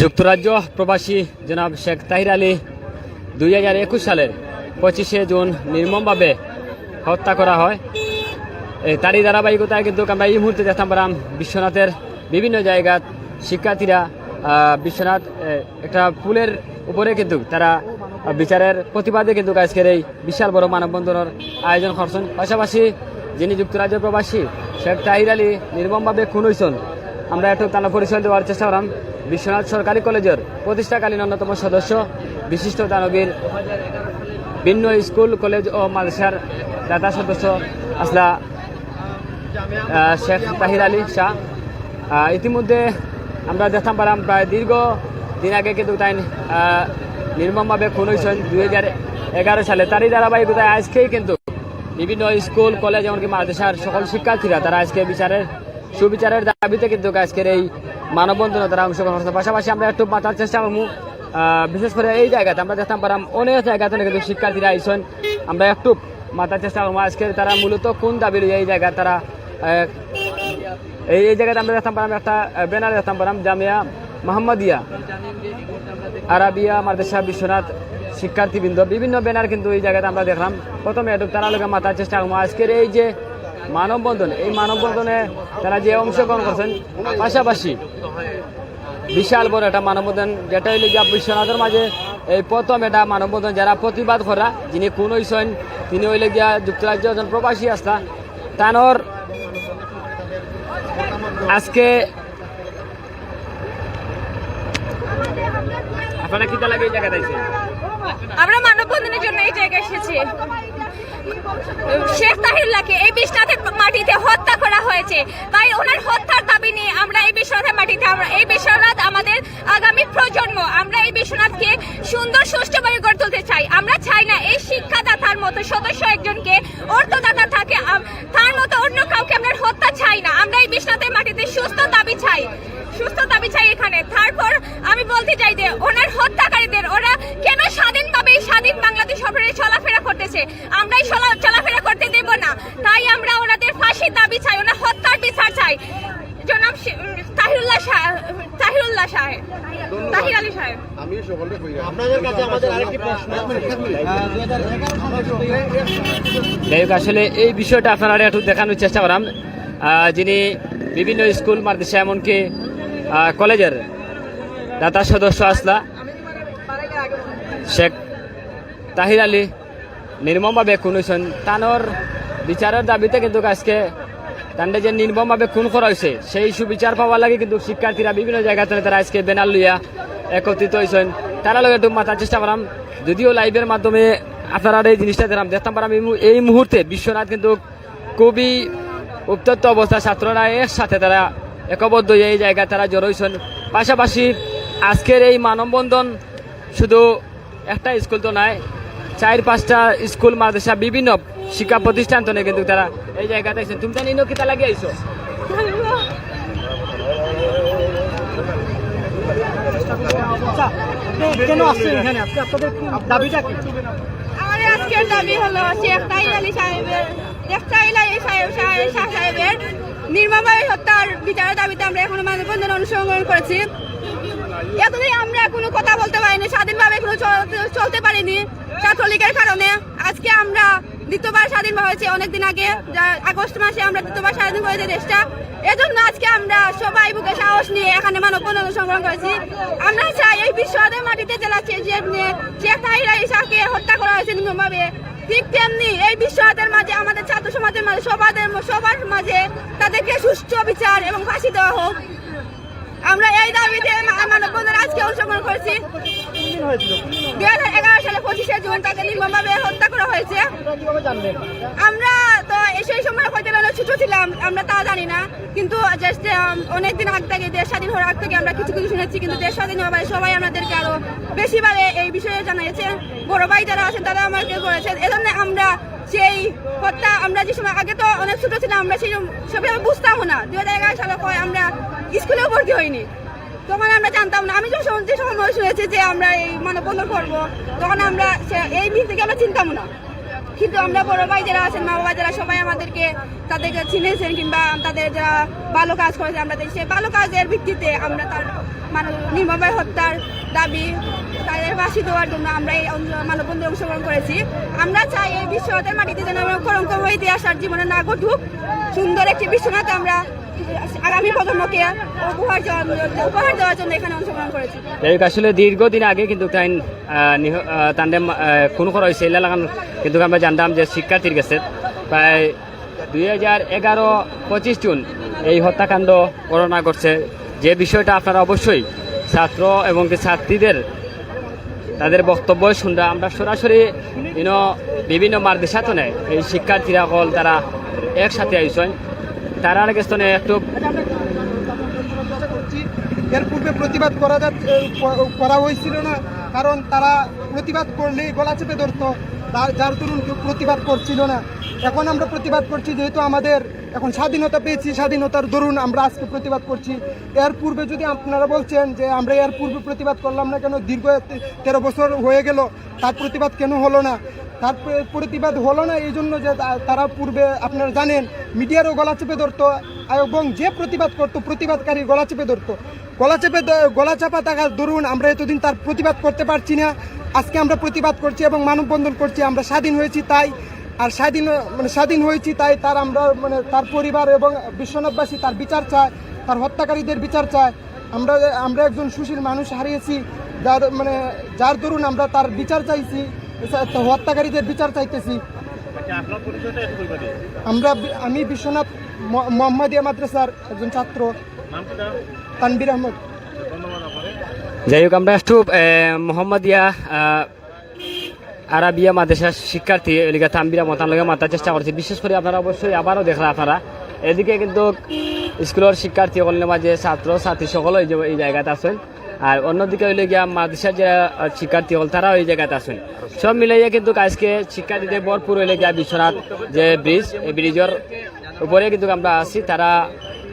যুক্তরাজ্য প্রবাসী জনাব শেখ তাহির আলী দুই হাজার একুশ সালের পঁচিশে জুন নির্মমভাবে হত্যা করা হয়। তারই ধারাবাহিকতায় কিন্তু আমরা এই মুহূর্তে দেখতাম পারাম বিশ্বনাথের বিভিন্ন জায়গাত শিক্ষার্থীরা বিশ্বনাথ একটা পুলের উপরে কিন্তু তারা বিচারের প্রতিবাদে কিন্তু আজকের এই বিশাল বড় মানববন্ধনের আয়োজন করছেন। পাশাপাশি যিনি যুক্তরাজ্য প্রবাসী, শেখ তাহির আলী নির্মমভাবে খুন হয়েছেন, আমরা একটু তার পরিচয় দেওয়ার চেষ্টা করলাম। বিশ্বনাথ সরকারি কলেজের প্রতিষ্ঠাকালীন অন্যতম সদস্য বিশিষ্ট দানবীর ভিন্ন স্কুল, কলেজ ও মাদ্রাসার দাতা সদস্য আসলা শেখ তাহির আলী শাহ। ইতিমধ্যে আমরা দেখতাম পারাম প্রায় দীর্ঘ দিন আগে কিন্তু তাই নির্মমভাবে খুন হয়েছেন দুই হাজার এগারো সালে। তারই ধারাবাহিকতায় আজকেই কিন্তু বিভিন্ন স্কুল, কলেজ, এমনকি মাদ্রাসার সকল শিক্ষার্থীরা তারা আজকে বিচারের সুবিচারের দাবিতে কিন্তু আজকের এই মানববন্ধনে তারা অংশগ্রহণ করছে পাশাপাশি আমরা একটু মাথার চেষ্টা করব। বিশেষ করে এই জায়গাতে আমরা দেখতাম পারাম অনেক জায়গাতে কিন্তু শিক্ষার্থীরা আইসেন। আমরা একটু মাথার চেষ্টা করব। আজকে তারা মূলত কোন দাবি এই জায়গায় তারা এই এই জায়গাতে আমরা দেখতাম পারাম একটা ব্যানার দেখতাম পারাম জামিয়া মোহাম্মদিয়া আরাবিয়া, মাদ্রাসা, বিশ্বনাথ শিক্ষার্থীবৃন্দ, বিভিন্ন ব্যানার কিন্তু এই জায়গাতে আমরা দেখলাম। প্রথমে একটু তারা লোকে মাথার চেষ্টা করব। আজকের এই যে মানববন্ধন এই মানববন্ধনে তারা যে অংশগ্রহণ করছেন পাশাপাশি বিশাল বড় একটা মানববন্ধন যেটা হইলে গিয়া বিশ্বনাথের মাঝে এই প্রথম এটা মানববন্ধন যারা প্রতিবাদ করা যিনি কোন হইছেন তিনি হইলে গিয়া যুক্তরাজ্য একজন প্রবাসী আসলা তানোর আজকে আপনারা কিতা লাগে এই আমরা মানববন্ধনের জন্য এই জায়গায় এসেছি। শেখ তাহিরুল্লাহকে এই বিশ্বনাথের মাটিতে হত্যা করা হয়েছে। তাই ওনার হত্যার দাবি নিয়ে আমরা এই বিশ্বনাথের মাটিতে আমরা এই বিশ্বনাথ আমাদের আগামী প্রজন্ম। আমরা এই বিশ্বনাথকে সুন্দর, সুষ্ঠুভাবে গড়ে তুলতে চাই। আমরা চাই না এই শিক্ষাদাতার মতো সদস্য একজনকে অর্থদাতা থাকে। তার মতো অন্য কাউকে আমরা হত্যা চাই না। আমরা এই বিশ্বনাথের মাটিতে সুস্থ দাবি চাই। সুস্থ দাবি চাই এখানে। তারপর আমি বলতে চাই যে, ওনার হত্যাকারীদের, ওরা কেন স্বাধীনভাবে স্বাধীন বাংলাদেশ সরকারে চলাফেরা করতেছে আমরা চলাফেরা করতে দেব না। তাই আমরা ওনাদের ফাঁসির দাবি চাই ওনার হত্যার বিচার চাই। জনাব তাহিরুল্লাহ সাহেব তাহিরুল্লাহ সাহেব তাহির আলী সাহেব। আমি সকলকে আপনাদের কাছে আমাদের আরেকটি প্রশ্ন যাই হোক আসলে এই বিষয়টা আপনারা একটু দেখানোর চেষ্টা করাম। যিনি বিভিন্ন স্কুল মাদ্রাসা এমনকি কলেজের দাতা সদস্য আসলা শেখ তাহির আলী নির্মমভাবে খুন হয়েছেন তানোর বিচারের দাবিতে কিন্তু আজকে তান্ডে যে নির্মমভাবে খুন করা হয়েছে সেই সুবিচার পাওয়ার লাগে কিন্তু শিক্ষার্থীরা বিভিন্ন জায়গা থেকে তারা আজকে বেনার লইয়া একত্রিত হয়েছেন তারা লগে একটু মাথার চেষ্টা করাম যদিও লাইভের মাধ্যমে আপনারা এই জিনিসটা দিলাম দেখতাম পারাম এই মুহূর্তে বিশ্বনাথ কিন্তু খুবই উত্তপ্ত অবস্থা ছাত্ররা একসাথে তারা একবদ্ধ এই জায়গায় তারা জড়ো হয়েছেন পাশাপাশি আজকের এই মানববন্ধন শুধু একটা স্কুল তো নয় চার পাঁচটা স্কুল মাদ্রাসা বিভিন্ন শিক্ষা প্রতিষ্ঠান তো কিন্তু তারা এই জায়গাতে আইসেন তুমি জানি কিতা লাগে আইসো কেন আসছেন এখানে? আপনাদের কি দাবিটা কি? আমাদের আজকের দাবি হলো শেখ তাহির আলী সাহেবের শেখ তাহির আলী সাহেব সাহেব- শাহ সাহেবের নির্মমভাবে হত্যার বিচারের দাবিতে আমরা এখনও মানববন্ধন অনুসরণ করেছি। এতদিন আমরা কোনো কথা বলতে পারিনি স্বাধীনভাবে কোনো চল- চলতে পারিনি। ছাত্রলীগের কারণে আজকে আমরা দ্বিতীয়বার স্বাধীন হয়েছে অনেকদিন আগে আগস্ট মাসে আমরা দ্বিতীয়বার স্বাধীন হয়েছে দেশটা। এজন্য আজকে আমরা সবাই বুকে সাহস নিয়ে এখানে মানববন্ধন সংগ্রহ করেছি। আমরা চাই এই বিশ্বদের মাটিতে জেলা শেখ তাহিরা ইসাকে হত্যা করা হয়েছে নির্মমভাবে ঠিক তেমনি এই বিশ্বহাতের মাঝে, আমাদের ছাত্র সমাজের মাঝে, সবাদের সবার মাঝে তাদেরকে সুষ্ঠু বিচার এবং ফাঁসি দেওয়া হোক। আমরা এই দাবিতে মানববন্ধন আজকে অংশগ্রহণ করেছি। দুই হাজার এগারো সালে পঁচিশে জুন তাকে নির্মমভাবে হত্যা করা হয়েছে। আমরা তো সেই সময় হয়তো অনেক ছোট ছিলাম, আমরা তা জানি না। কিন্তু জাস্ট অনেকদিন আগ থেকে দেশ স্বাধীন হওয়ার আগ থেকে আমরা কিছু কিছু শুনেছি, কিন্তু দেশ স্বাধীন হওয়ার সবাই আমাদেরকে আরও বেশিভাবে এই বিষয়ে জানিয়েছে। বড় ভাই যারা আছেন তারা আমাকে করেছেন এজন্য আমরা সেই হত্যা, আমরা যে সময়, আগে তো অনেক ছোট ছিলাম, আমরা সেই সবাই বুঝতাম না। দুই হাজার এগারো সালে আমরা স্কুলেও ভর্তি হইনি। তখন আমরা জানতাম না। আমি যখন যে সময় শুনেছি যে আমরা এই মানববন্ধন করব, তখন আমরা এই দিন থেকে আমরা চিনতাম না। কিন্তু আমরা বড় ভাই যারা আছেন, মা বাবা যারা সবাই আমাদেরকে তাদেরকে চিনেছেন কিংবা তাদের যারা ভালো কাজ করেছে, আমরা সেই ভালো কাজের ভিত্তিতে আমরা তার মানব, নির্মমভাবে হত্যার দাবি তাদের ফাঁসি দেওয়ার জন্য আমরা এই মানববন্ধনে অংশগ্রহণ করেছি। আমরা চাই এই বিশ্বনাথের মাটিতে যেন আমরা কলঙ্ক ইতিহাস আর জীবনে না ঘটুক। সুন্দর একটি বিশ্বনাথ আমরা করেছি। আসলে দীর্ঘদিন আগে কিন্তু তাই তান্ডে খুন করা হয়েছে। এলা লাগান কিন্তু আমরা জানতাম যে শিক্ষার্থীর কাছে প্রায় দুই হাজার এগারো পঁচিশ জুন এই হত্যাকাণ্ড ঘটনা করছে। যে বিষয়টা আপনারা অবশ্যই ছাত্র এবং ছাত্রীদের তাদের বক্তব্য শুনরা আমরা সরাসরি বিভিন্ন মার্দেশাতনে এই শিক্ষার্থীরা হল তারা একসাথে আইসেন। তারার গেস্তনে একটু। এর পূর্বে প্রতিবাদ করা করা হয়েছিল না, কারণ তারা প্রতিবাদ করলেই গলা চেপে ধরতো তার- যার দরুন প্রতিবাদ করছিল না এখন আমরা প্রতিবাদ করছি, যেহেতু আমাদের এখন স্বাধীনতা পেয়েছি, স্বাধীনতার দরুন আমরা আজকে প্রতিবাদ করছি। এর পূর্বে যদি আপনারা বলছেন যে আমরা এর পূর্বে প্রতিবাদ করলাম না কেন, দীর্ঘ তেরো বছর হয়ে গেল, তার প্রতিবাদ কেন হলো না? তার প্রতিবাদ হলো না এই জন্য যে তারা পূর্বে আপনারা জানেন, মিডিয়ারও গলা চেপে ধরতো এবং যে প্রতিবাদ করতো প্রতিবাদকারী গলা চেপে ধরতো। গলা চেপে গলা চাপা থাকার দরুন আমরা এতদিন তার প্রতিবাদ করতে পারছি না। আজকে আমরা প্রতিবাদ করছি এবং মানববন্ধন করছি, আমরা স্বাধীন হয়েছি, তাই আর স্বাধীন মানে স্বাধীন হয়েছি, তাই তার আমরা মানে তার পরিবার এবং বিশ্বনাথবাসী তার বিচার চায়, তার হত্যাকারীদের বিচার চায়। আমরা আমরা একজন সুশীল মানুষ হারিয়েছি, যার মানে যার দরুন আমরা তার বিচার চাইছি হত্যাকারীদের বিচার চাইতেছি। আমরা আমি বিশ্বনাথ মোহাম্মদিয়া মাদ্রাসার একজন ছাত্র। তানবির আহমদ। যাই হোক, আমরা একটু মোহাম্মদিয়া আরাবিয়া মাদ্রাসার শিক্ষার্থী এলিকা তাম্বিরা মতান লগে মাতার চেষ্টা করছি। বিশেষ করে আপনারা অবশ্যই আবারও দেখলা আপনারা। এদিকে কিন্তু স্কুলের শিক্ষার্থী সকলের মাঝে ছাত্র, ছাত্রী সকল এই জায়গাতে আছেন। আর অন্যদিকে হইলে গিয়া মাদ্রাসার যে শিক্ষার্থী হল, তারাও এই জায়গাতে আছেন। সব মিলাইয়া কিন্তু আজকে শিক্ষার্থীদের ভরপুর হইলে গিয়া বিশ্বনাথ যে ব্রিজ এই ব্রিজের উপরে কিন্তু আমরা আছি। তারা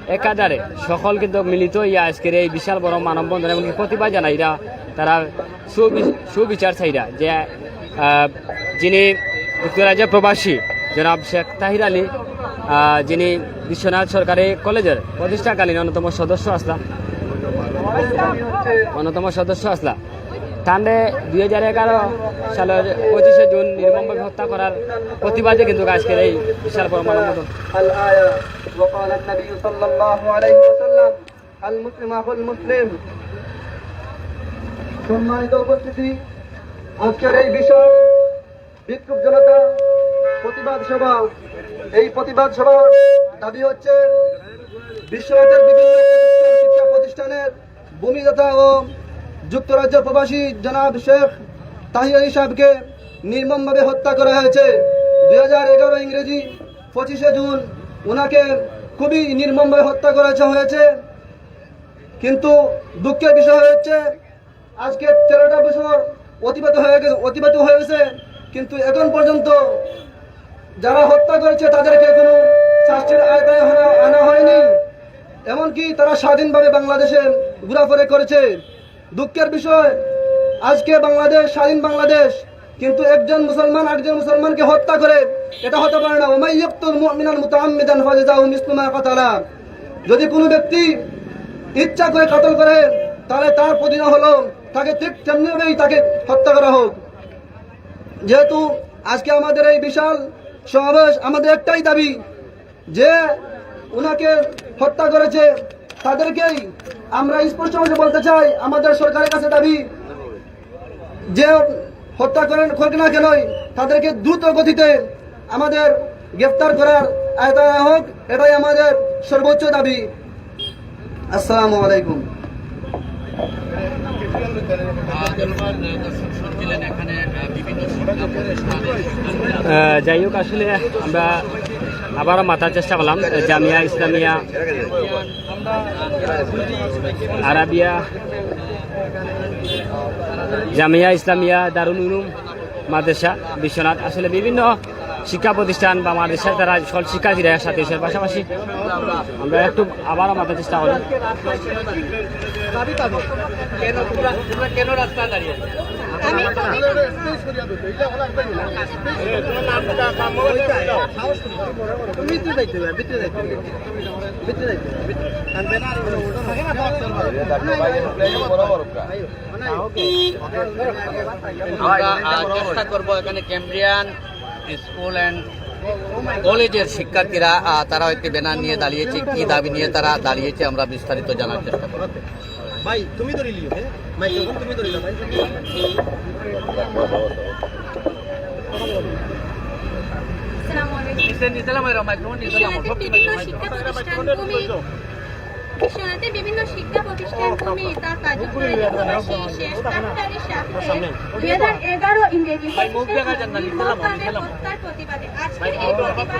একাধারে সকল কিন্তু মিলিত ইয়া আজকের এই বিশাল বড় মানববন্ধন এমনকি প্রতিভা জানাই এরা তারা সুবি- সুবিচার চাইরা যে যিনি যুক্তরাজ্যের প্রবাসী, জনাব শেখ তাহির আলী যিনি বিশ্বনাথ সরকারি কলেজের প্রতিষ্ঠাকালীন অন্যতম সদস্য আসলা। অন্যতম সদস্য আসলা। তাহলে দুই হাজার এগারো সালের পঁচিশে জুন নির্মমভাবে হত্যা করার প্রতিবাদে কিন্তু আজকের এই বিশাল পরমাণু সম্মানিত উপস্থিতি আজকের এই বিষয়, বিক্ষোভ জনতা, প্রতিবাদ সভা। এই প্রতিবাদ সভার দাবি হচ্ছে বিশ্বনাথের বিভিন্ন শিক্ষা প্রতিষ্ঠানের ভূমিদাতা ও যুক্তরাজ্য প্রবাসী জনাব শেখ আলী সাহেবকে নির্মমভাবে হত্যা করা হয়েছে। দুই হাজার এগারো ইংরেজি পঁচিশে জুন ওনাকে খুবই নির্মমভাবে হত্যা করা হয়েছে। কিন্তু দুঃখের বিষয় হচ্ছে, আজকে তেরোটা বছর অতিবাহিত হয়ে গেছে, অতিবাহিত হয়ে গেছে। কিন্তু এখন পর্যন্ত যারা হত্যা করেছে, তাদেরকে কোনো শাস্তির আয়তায় আনা- হয়নি। এমনকি তারা স্বাধীনভাবে বাংলাদেশে ঘোরাফেরা করেছে। দুঃখের বিষয়, আজকে বাংলাদেশ, স্বাধীন বাংলাদেশ, কিন্তু একজন মুসলমান আরেকজন মুসলমানকে হত্যা করে, এটা হতে পারে না। ওমাই ইয়াকতুল মুমিনান মুতাআম্মিদান ফাজাযাহু মিসলু মা কাতালা। যদি কোনো ব্যক্তি ইচ্ছা করে কাতল করে, তাহলে তার প্রতিনা হলো তাকে ঠিক তেমনিভাবেই তাকে হত্যা করা হোক। যেহেতু আজকে আমাদের এই বিশাল সমাবেশ আমাদের একটাই দাবি, যে ওনাকে হত্যা করেছে, তাদেরকেই আমরা স্পষ্টভাবে বলতে চাই, আমাদের সরকারের কাছে দাবি, যে হত্যা করেন করবে না কেনই তাদেরকে দ্রুত গতিতে আমাদের গ্রেফতার করার আয়তায় হোক, এটাই আমাদের সর্বোচ্চ দাবি। আসসালামু আলাইকুম। যাই হোক, আসলে আমরা আবারও মাথার চেষ্টা করলাম, জামিয়া ইসলামিয়া, আরাবিয়া, জামিয়া ইসলামিয়া, দারুল উলুম মাদ্রাসা, বিশ্বনাথ। আসলে বিভিন্ন শিক্ষা প্রতিষ্ঠান বা মাদ্রাসা তারা সকল শিক্ষার্থীরা একসাথে এসে পাশাপাশি আমরা একটু আবারও মাথার চেষ্টা করি। দাবি তাদের কেন তোমরা তোমরা কেন রাস্তা দাঁড়িয়ে আমি ভিতরে ভিতরে না আমরা চেষ্টা করব এখানে ক্যাম্ব্রিয়ান স্কুল অ্যান্ড কলেজের শিক্ষার্থীরা তারা একটি ব্যানার নিয়ে দাঁড়িয়েছে কি দাবি নিয়ে তারা দাঁড়িয়েছে আমরা বিস্তারিত জানার চেষ্টা করব। ভাই তুমি ধরে লিও হ্যাঁ মাইক্রোফোন তুমি ধরে লিও ভাই আসসালামু আলাইকুম বিশ্বনাথের বিভিন্ন শিক্ষা প্রতিষ্ঠান কমি তার শেষ কার্যকারীর সাথে দুই হাজার এগারো ইংরেজি প্রতিবাদে আজকের এই প্রতিবাদ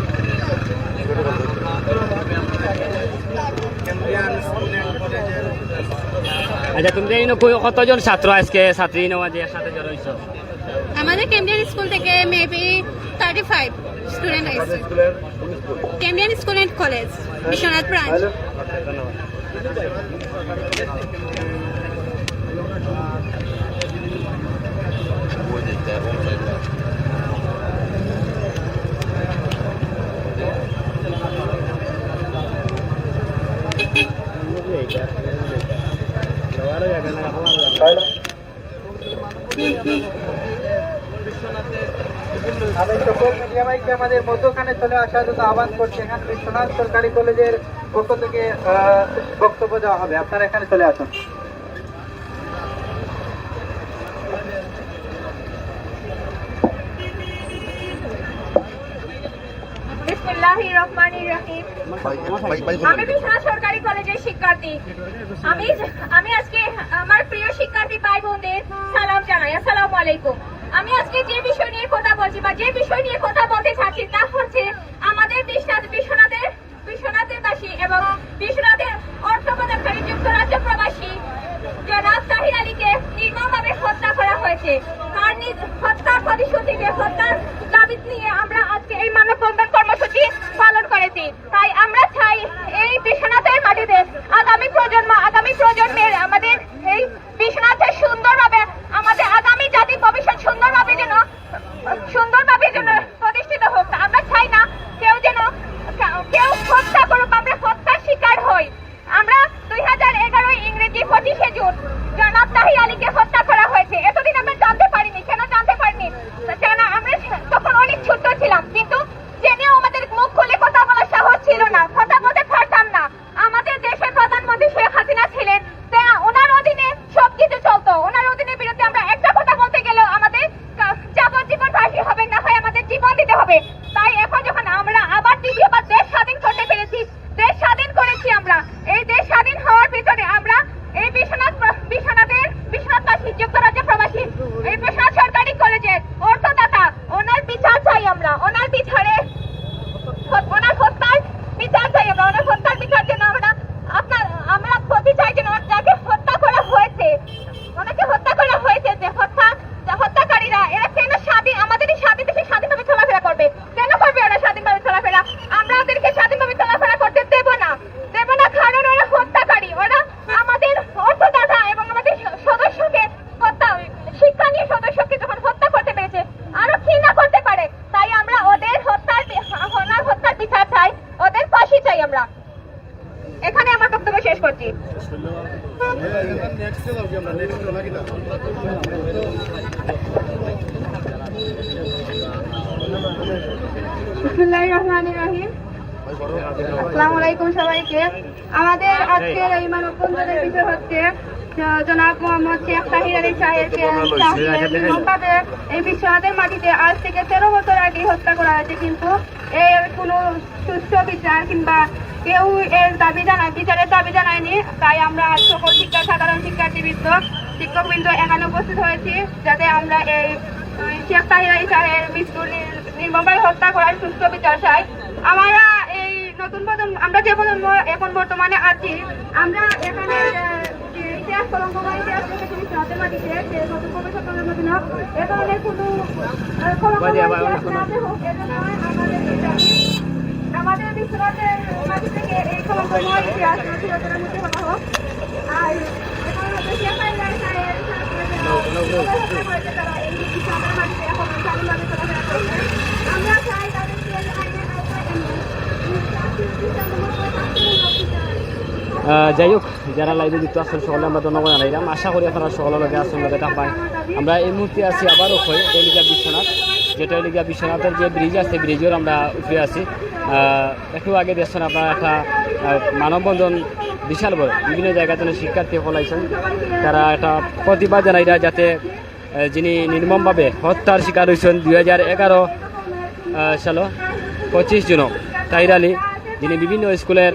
আচ্ছা তুমি কতজন ছাত্র আজকে ছাত্রী নেওয়া যে একসাথে জড়ো হইছো আমাদের কেমব্রিয়ান স্কুল থেকে মেবি থার্টি ফাইভ স্টুডেন্ট আছে Cambrian school and college Biswanath branch আমি সকল মিডিয়া ভাইকে আমাদের মধ্যখানে চলে আসার জন্য আহ্বান করছি এখানে বিশ্বনাথ সরকারি কলেজের পক্ষ থেকে বক্তব্য দেওয়া হবে আপনারা এখানে চলে আসুন আমি বিশ্বনাথ সরকারি কলেজের শিক্ষার্থী। আমি আমি আজকে আমার প্রিয় শিক্ষার্থী ভাই বোনদের সালাম জানাই। আসসালামু আলাইকুম। আমি আজকে যে বিষয় নিয়ে কথা বলছি বা যে বিষয় নিয়ে কথা বলতে চাচ্ছি তা হচ্ছে আমাদের বিশ্বনাথ বিশ্বনাথের বিশ্বনাথের বাসী এবং বিশ্বনাথের অর্থ প্রদানকারী যুক্তরাজ্য প্রবাসী জনাব তাহির আলীকে নির্মমভাবে হত্যা করা হয়েছে। কর্মসূচি পালন করেছি। তাই আমরা চাই এই বিশ্বনাথের মাটিতে আগামী প্রজন্ম, আগামী প্রজন্মের আমাদের এই বিশ্বনাথের সুন্দরভাবে, আমাদের আগামী জাতির ভবিষ্যৎ সুন্দরভাবে যেন সুন্দরভাবে যেন প্রতিষ্ঠিত হোক আমরা চাই না কেউ যেন কেউ হত্যা করুক আমরা হত্যার শিকার হই আমরা দুই হাজার এগারো ইংরেজি পঁচিশে জুন জনাব তাহি আলীকে হত্যা করা হয়েছে এতদিন আমরা জানতে পারিনি কেন জানতে পারিনি কেন আমরা তখন অনেক ছোট ছিলাম কিন্তু জেনেও আমাদের মুখ খুলে কথা বলার সাহস ছিল না কথা বলতে পারতাম না আমাদের দেশের প্রধানমন্ত্রী শেখ হাসিনা ছিলেন তা ওনার অধীনে সবকিছু চলতো ওনার অধীনে বিরুদ্ধে আমরা একটা কথা বলতে গেলেও আমাদের কা- যাবজ্জীবন ফাঁসি হবে না হয় আমাদের জীবন দিতে হবে তাই এখন যখন আমরা আবার দ্বিতীয়বার দেশ স্বাধীন করতে পেরেছি দেশ স্বাধীন করেছি আমরা এই দেশ স্বাধীন হওয়ার পিছনে আমরা এই বিশ্বনাথ বিশ্বনাথের বিশ্বনাথবাসী যুক্তরাজ্য প্রবাসী এই বিশ্বনাথ সরকারি কলেজের অর্থদাতা ওনার বিচার চাই আমরা ওনার বিচারে ওনার হত্যার বিচার চাই আমরা ওনার হত্যার বিচার জন্য আমরা আপনার আমরা প্রতি চাই যেন যাকে হত্যা করা হয়েছে ওনাকে হত্যা করা হয়েছে যে হত্যা যে হত্যাকারীরা এরা কেন স্বাধীন আমাদের এই স্বাধীন দেশে স্বাধীনভাবে চলাফেরা করবে কেন করবে ওরা স্বাধীনভাবে চলাফেরা আমরা ওদেরকে স্বাধীনভাবে চলাফেরা করতে দেব না দেব না কারণ ওরা হত্যাকারী ওরা আমাদের অর্থদাতা এবং আমাদের সদস্যকে হত্যা শিক্ষা নিয়ে সদস্যকে যখন হত্যা করতে পেরেছে আরও কি না করতে পারে তাই আমরা ওদের হত্যার ওনার হত্যার বিচার চাই ওদের ফাঁসি চাই আমরা এখানে আমার বক্তব্য শেষ করছি বিসমিল্লাহির রহমানির রহিম। আসসালামু আলাইকুম সবাইকে। আমাদের আজকের এই মানববন্ধনের বিষয় হচ্ছে জনাব মোহাম্মদ শেখ তাহির আলী সাহেবকে এই বিশ্বনাথের মাটিতে আজ থেকে তেরো বছর আগে হত্যা করা হয়েছে কিন্তু এর কোনো সুস্থ বিচার কিংবা কেউ এর দাবি জানায় বিচারের দাবি জানায়নি। তাই আমরা সকল শিক্ষা, সাধারণ শিক্ষার্থীবৃন্দ, শিক্ষকবৃন্দ এখানে উপস্থিত হয়েছি যাতে আমরা এই শেখ তাহির আলী সাহেবের মৃত্যু নির- নির্মমভাবে হত্যা করার সুস্থ বিচার চাই। আমরা এই নতুন প্রজন্ম, আমরা যে প্রজন্ম এখন বর্তমানে আছি, আমরা এখানে ইতিহাস কলঙ্কময় ইতিহাস দেখেছি বিশ্বনাথের মাটিতে যে নতুন গবেষকের মধ্যে এ ধরনের কোনো আহ, কলঙ্কময় ইতিহাস না। হোক এজন্য আমাদের আমাদের বিশ্বনাথের মাটি থেকে এই কলঙ্কময় ইতিহাস চিরতরের মধ্যে হওয়া হোক। আর এখন হচ্ছে হাসিনা সাহেব গবেষণা করেছে তারা এই বিশ্বনাথের মাটিতে এখন স্বাধীনভাবে চলাফেরা করছে আমরা চাই তাদেরকে আইনের আওতায় এনে আহ, যাই হোক, যারা লাইভে যুক্ত আসছেন সকলে আমরা ধন্যবাদ জানাইলাম। আশা করি আপনারা সকলের লগে আসুন লগে পাই। আমরা এই মুহূর্তে আছি আবারও হই টেলিগা বিশ্বনাথ। যে টেলিগা বিশ্বনাথের যে ব্রিজ আছে ব্রিজের আমরা উঠে আছি। একটু আগে দেখছেন আপনারা একটা মানববন্ধন বিশাল বড়। বিভিন্ন জায়গা থেকে শিক্ষার্থী ফলাইছেন তারা একটা প্রতিবাদ জানাইরা যাতে যিনি নির্মমভাবে হত্যার শিকার হয়েছেন দুই হাজার এগারো সালো পঁচিশ জন তাইর আলী, যিনি বিভিন্ন স্কুলের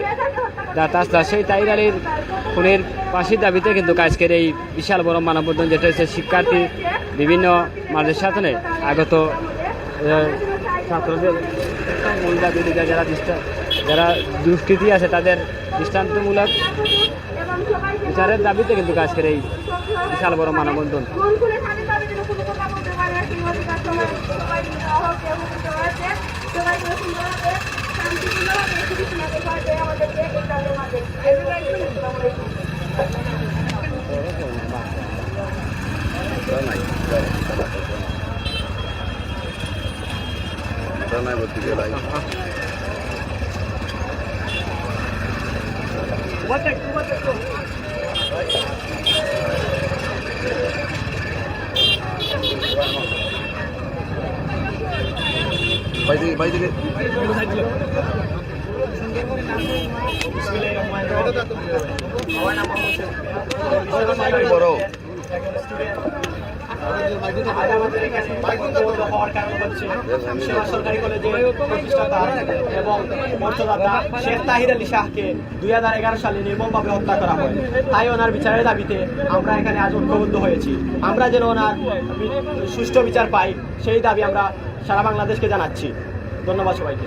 দাতা সেই তাইর আলীর খুনের ফাঁসির দাবিতে কিন্তু আজকের এই বিশাল বড় মানববন্ধন যেটা হচ্ছে শিক্ষার্থী বিভিন্ন মানুষের সাথে আগত ছাত্রদের মূল দাবি যারা যারা দুষ্কৃতি আছে তাদের দৃষ্টান্তমূলক বিচারের দাবিতে কিন্তু আজকের এই বিশাল বড় মানববন্ধন। মন খুলে স্বাধীনভাবে যেন কোনো কথা বলতে পারে সেই অধিকার সবাই সবাই দেওয়া হোক এবং দেওয়া আছে সবাই যেন সুন্দরভাবে শান্তিপূর্ণভাবে সুবিধা দেখা যায় আমাদেরকে এই তাদের মাঝে সরকারি প্রতিষ্ঠাতা এবং শেখ তাহির শাহকে দুই হাজার এগারো সালে নির্মমভাবে হত্যা করা হয় তাই ওনার বিচারের দাবিতে আমরা এখানে আজ ঐক্যবদ্ধ হয়েছি আমরা যেন ওনার সুষ্ঠু বিচার পাই সেই দাবি আমরা সারা বাংলাদেশকে জানাচ্ছি ধন্যবাদ সবাইকে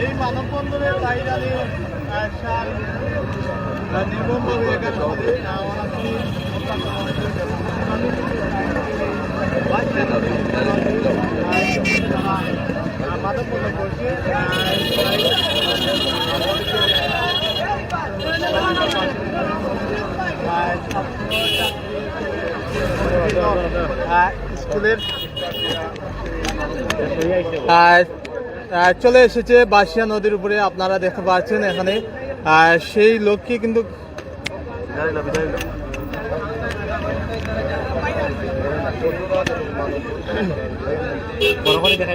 এই মানববন্ধনের তাইরালি নির্মমভাবে এখানে আমাদের আহ, অনাথী হত্যা করা হয়েছে। আমি, আহ, বাচ্চা নদী, আহ, যারা, আহ, মানববন্ধন করছে আহ, আহ, ছাত্র, ছাত্রী, আহ, স্কুলের চলে এসেছে বাসিয়া নদীর উপরে আপনারা দেখতে পাচ্ছেন এখানে। আহ, সেই লোককে কিন্তু দেখা